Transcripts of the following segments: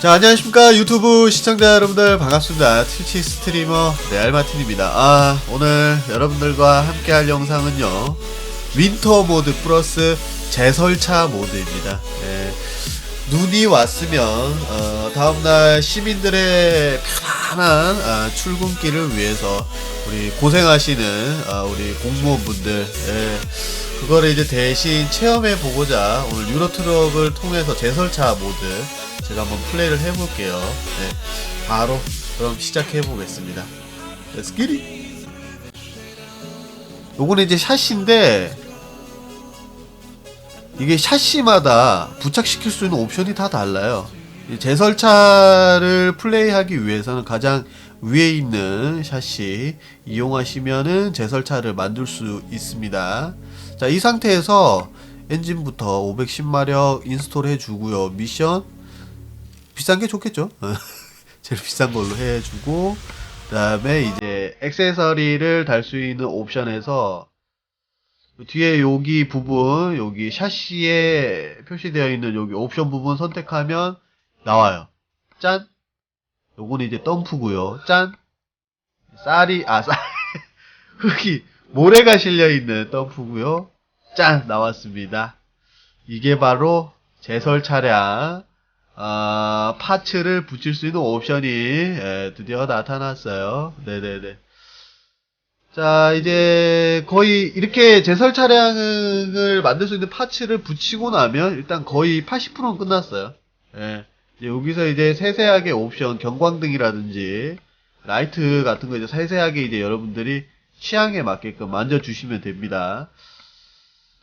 자 안녕하십니까. 유튜브 시청자 여러분들 반갑습니다. 트위치 스트리머 레알마틴입니다. 아 오늘 여러분들과 함께 할 영상은요. 윈터 모드 플러스 제설차 모드입니다. 예, 눈이 왔으면 어, 다음날 시민들의 편안한 아, 출근길을 위해서 우리 고생하시는 아, 우리 공무원분들 예, 그거를 이제 대신 체험해 보고자 오늘 유로트럭을 통해서 제설차 모드 제가 한번 플레이를 해볼게요. 네, 바로 그럼 시작해 보겠습니다. Let's. 요거는 이제 샷시인데 이게 샷시마다 부착시킬 수 있는 옵션이 다 달라요. 이 제설차를 플레이하기 위해서는 가장 위에 있는 샷시 이용하시면은 제설차를 만들 수 있습니다. 자, 이 상태에서 엔진부터 510마력 인스톨 해주고요. 미션 비싼 게 좋겠죠. 제일 비싼 걸로 해주고 그다음에 이제 액세서리를 달 수 있는 옵션에서 뒤에 여기 부분 여기 샤시에 표시되어 있는 여기 옵션 부분 선택하면 나와요. 짠. 요거는 이제 덤프고요. 짠. 쌀이 아 쌀. 흙이 모래가 실려 있는 덤프고요. 짠 나왔습니다. 이게 바로 제설 차량 아, 파츠를 붙일 수 있는 옵션이 예, 드디어 나타났어요. 네네네. 자, 이제 거의 이렇게 제설 차량을 만들 수 있는 파츠를 붙이고 나면 일단 거의 80%는 끝났어요. 예. 이제 여기서 이제 세세하게 옵션, 경광등이라든지 라이트 같은 거 이제 세세하게 이제 여러분들이 취향에 맞게끔 만져주시면 됩니다.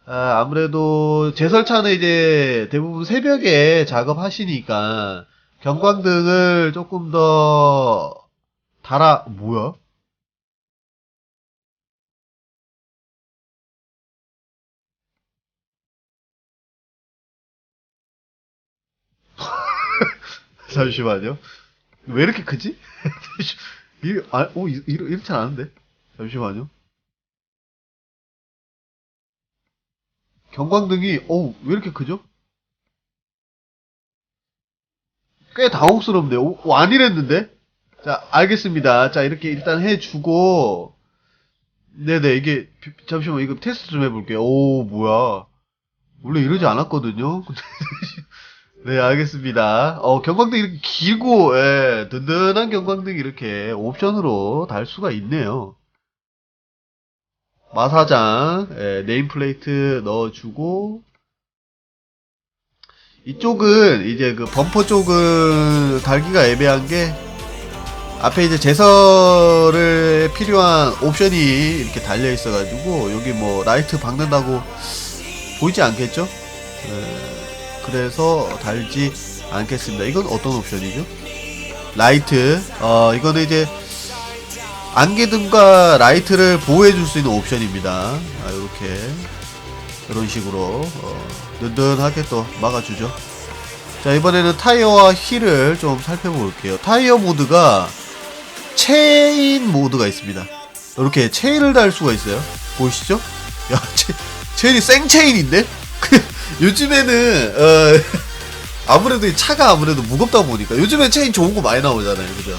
아, 아무래도 제설차는 이제 대부분 새벽에 작업하시니까 경광등을 조금 더 달아 뭐야? 잠시만요. 왜 이렇게 크지? 이, 아, 오, 이, 이렇- 이렇지 않은데? 잠시만요. 경광등이 어우 왜 이렇게 크죠? 꽤 당혹스럽네요. 오, 오, 아니랬는데? 자 알겠습니다. 자 이렇게 일단 해주고 네네 이게 비- 잠시만 이거 테스트 좀 해볼게요. 오 뭐야 원래 이러지 않았거든요. 네 알겠습니다. 어 경광등 이렇게 길고 예, 든든한 경광등 이렇게 옵션으로 달 수가 있네요. 마사장 예, 네임플레이트 넣어주고 이쪽은 이제 그 범퍼 쪽은 달기가 애매한 게 앞에 이제 제설에 필요한 옵션이 이렇게 달려 있어 가지고 여기 뭐 라이트 박는다고 보이지 않겠죠? 예, 그래서 달지 않겠습니다. 이건 어떤 옵션이죠? 라이트 어 이거는 이제 안개등과 라이트를 보호해줄 수 있는 옵션입니다. 아, 이렇게 이런 식으로 어, 든든하게 또 막아주죠. 자 이번에는 타이어와 힐을 좀 살펴볼게요. 타이어 모드가 체인 모드가 있습니다. 이렇게 체인을 달 수가 있어요. 보이시죠? 야, 체, 체인이 생체인인데? 요즘에는 어, 아무래도 이 차가 아무래도 무겁다 보니까 요즘에 체인 좋은 거 많이 나오잖아요, 그죠?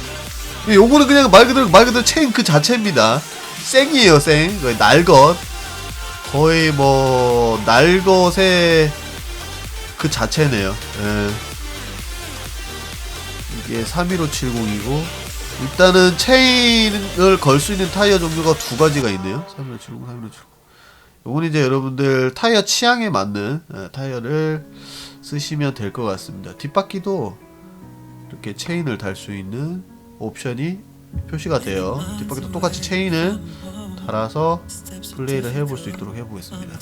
예, 요거는 그냥 말 그대로 말 그대로 체인 그 자체입니다. 생이에요, 생. 거의 날것. 거의 뭐 날것의 그 자체네요. 예. 이게 31570이고 일단은 체인을 걸 수 있는 타이어 종류가 두 가지가 있네요. 31570, 31570. 요건 이제 여러분들 타이어 취향에 맞는 예, 타이어를 쓰시면 될 것 같습니다. 뒷바퀴도 이렇게 체인을 달 수 있는 옵션이 표시가 돼요. 뒷바퀴도 똑같이 체인을 달아서 플레이를 해볼 수 있도록 해보겠습니다.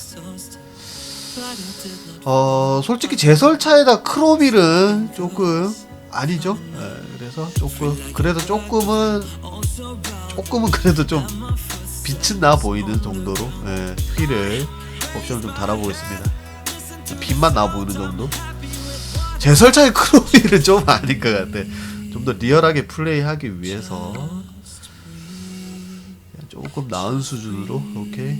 어, 솔직히 제설차에다 크로밀은 조금 아니죠. 예, 그래서 조금 그래도 조금은 조금은 그래도 좀 빛은 나 보이는 정도로 예, 휠을 옵션을 좀 달아보겠습니다. 빛만 나 보이는 정도. 제설차의 크로밀은 좀 아닌 것 같아. 좀 더 리얼하게 플레이하기 위해서 조금 나은 수준으로 이렇게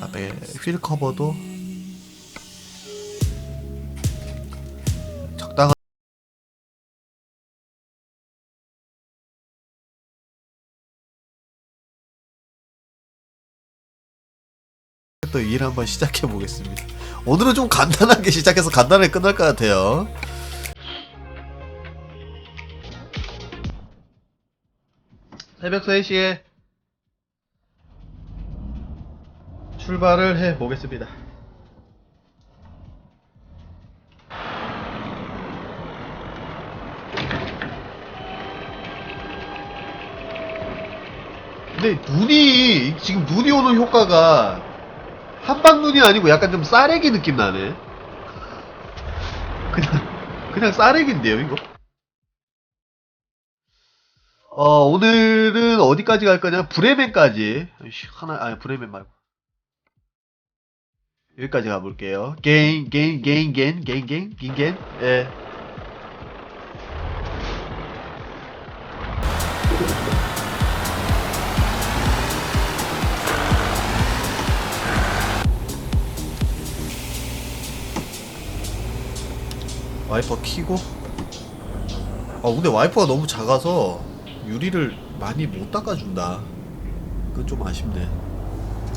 앞에 휠 커버도 적당한 또 일 한번 시작해 보겠습니다. 오늘은 좀 간단하게 시작해서 간단하게 끝날 것 같아요. 새벽 3시에 출발을 해 보겠습니다. 근데 눈이 지금 눈이 오는 효과가 한방 눈이 아니고 약간 좀 싸래기 느낌 나네. 그냥 그냥 싸래기인데요 이거. 어 오늘 은 어디까지 갈 거냐? 브레멘까지 씨, 하나 아니 브레멘 말고 여기까지 가볼게요. 게인 게인 게인 게인 게인 게인 게인 게인 예. 와이퍼 키고 아 근데 와이퍼가 너무 작아서 유리를 많이 못 닦아준다. 그건 좀 아쉽네.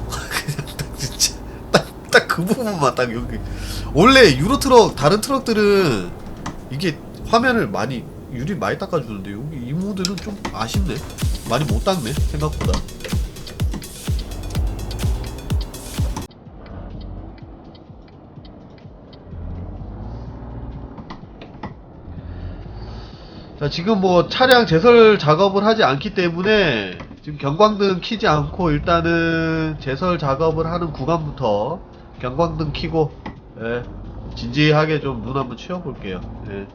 그냥 딱 진짜 딱 딱 그 부분만 딱 여기. 원래 유로 트럭 다른 트럭들은 이게 화면을 많이 유리 많이 닦아주는데 여기 이 모델은 좀 아쉽네. 많이 못 닦네 생각보다 자, 지금 뭐 차량 제설 작업을 하지 않기 때문에 지금 경광등 키지 않고 일단은 제설 작업을 하는 구간부터 경광등 키고 예, 진지하게 좀 눈 한번 치워볼게요. 예.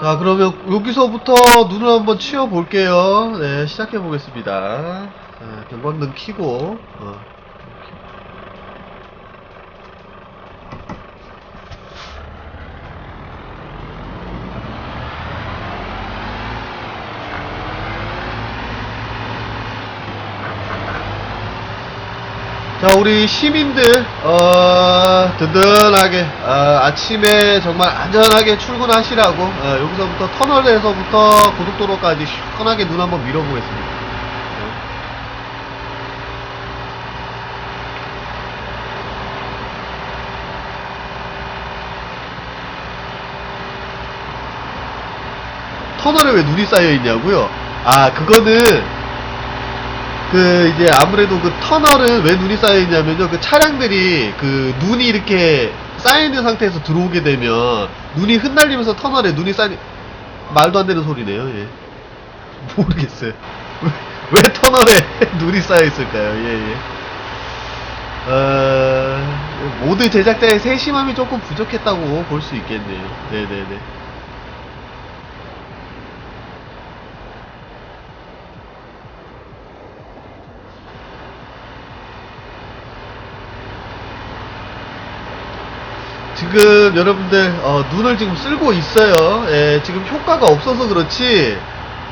자, 그러면 여기서부터 눈을 한번 치워볼게요. 네, 시작해보겠습니다. 자, 경광등 켜고, 어. 자, 우리 시민들, 어, 든든하게, 어, 아침에 정말 안전하게 출근하시라고, 어, 여기서부터 터널에서부터 고속도로까지 시원하게 눈 한번 밀어보겠습니다. 네. 터널에 왜 눈이 쌓여 있냐고요? 아, 그거는 그 이제 아무래도 그 터널은 왜 눈이 쌓여 있냐면요. 그 차량들이 그 눈이 이렇게 쌓여 있는 상태에서 들어오게 되면 눈이 흩날리면서 터널에 눈이 쌓이 말도 안 되는 소리네요. 예. 모르겠어요. 왜, 왜 터널에 눈이 쌓여 있을까요? 예 예. 어, 모든 제작자의 세심함이 조금 부족했다고 볼 수 있겠네요. 네네네 지금 여러분들 어, 눈을 지금 쓸고 있어요. 예, 지금 효과가 없어서 그렇지.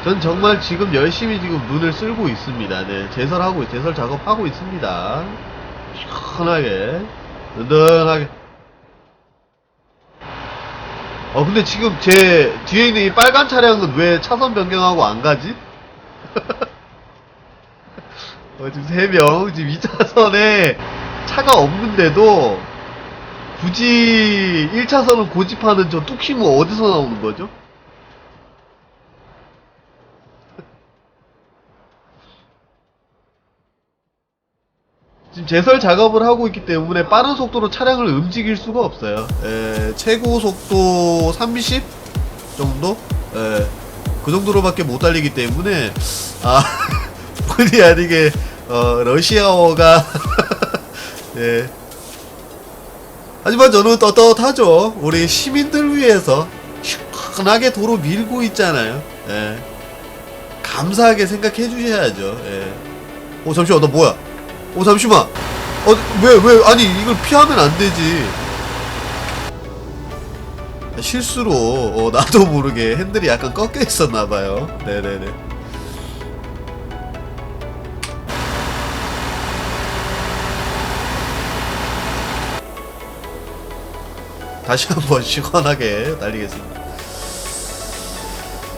전 정말 지금 열심히 지금 눈을 쓸고 있습니다. 네, 제설하고 제설 작업하고 있습니다. 시원하게, 든든하게. 어 근데 지금 제 뒤에 있는 이 빨간 차량은 왜 차선 변경하고 안 가지? 어, 지금 세명 지금 2차선에 차가 없는데도 굳이 1차선을 고집하는 저 뚝심은 어디서 나오는 거죠? 지금 제설 작업을 하고 있기 때문에 빠른 속도로 차량을 움직일 수가 없어요. 에, 최고 속도 30 정도? 에, 그 정도로밖에 못 달리기 때문에 아 본의 아니게 어, 러시아어가 예. 하지만 저는 떳떳하죠. 우리 시민들 위해서 시원하게 도로 밀고 있잖아요. 예. 감사하게 생각해 주셔야죠. 예. 어 잠시만 너 뭐야? 어 잠시만. 어 왜 왜 아니 이걸 피하면 안 되지. 실수로 어, 나도 모르게 핸들이 약간 꺾여 있었나 봐요. 네네네. 다시 한번 시원하게 달리겠습니다.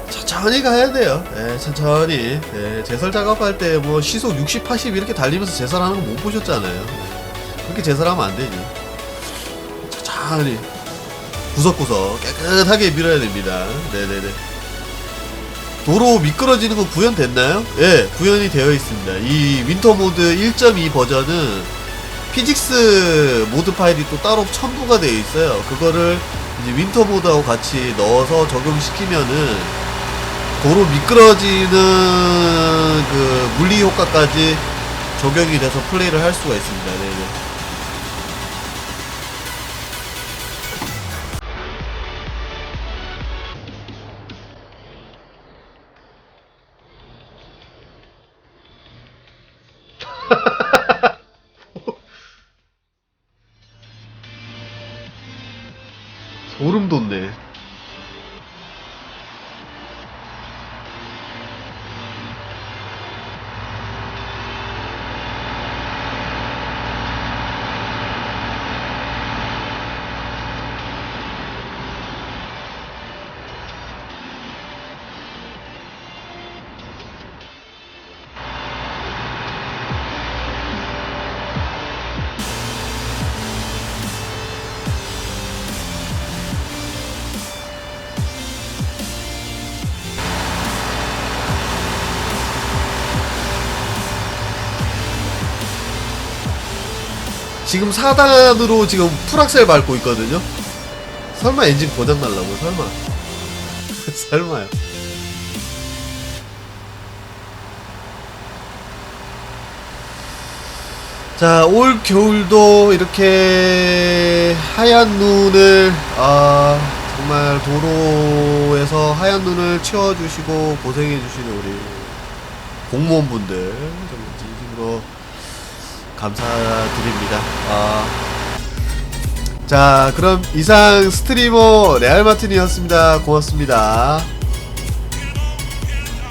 천천히 가야 돼요. 예, 천천히. 예, 제설 작업할 때 뭐 시속 60, 80 이렇게 달리면서 제설하는 거 못 보셨잖아요. 그렇게 제설하면 안 되지. 천천히. 구석구석 깨끗하게 밀어야 됩니다. 네네네. 도로 미끄러지는 거 구현됐나요? 예, 구현이 되어 있습니다. 이 윈터 모드 1.2 버전은 피직스 모드 파일이 또 따로 첨부가 되어 있어요. 그거를 이제 윈터 모드하고 같이 넣어서 적용시키면은 도로 미끄러지는 그 물리 효과까지 적용이 돼서 플레이를 할 수가 있습니다. 네네. 지금 4단으로 지금 풀악셀 밟고 있거든요. 설마 엔진 고장 날라고 설마. 설마요. 자, 올 겨울도 이렇게 하얀 눈을 아, 정말 도로에서 하얀 눈을 치워주시고 고생해주시는 우리 공무원분들 정말 진심으로 감사드립니다. 아. 자, 그럼 이상 스트리머 레알 마틴이었습니다. 고맙습니다.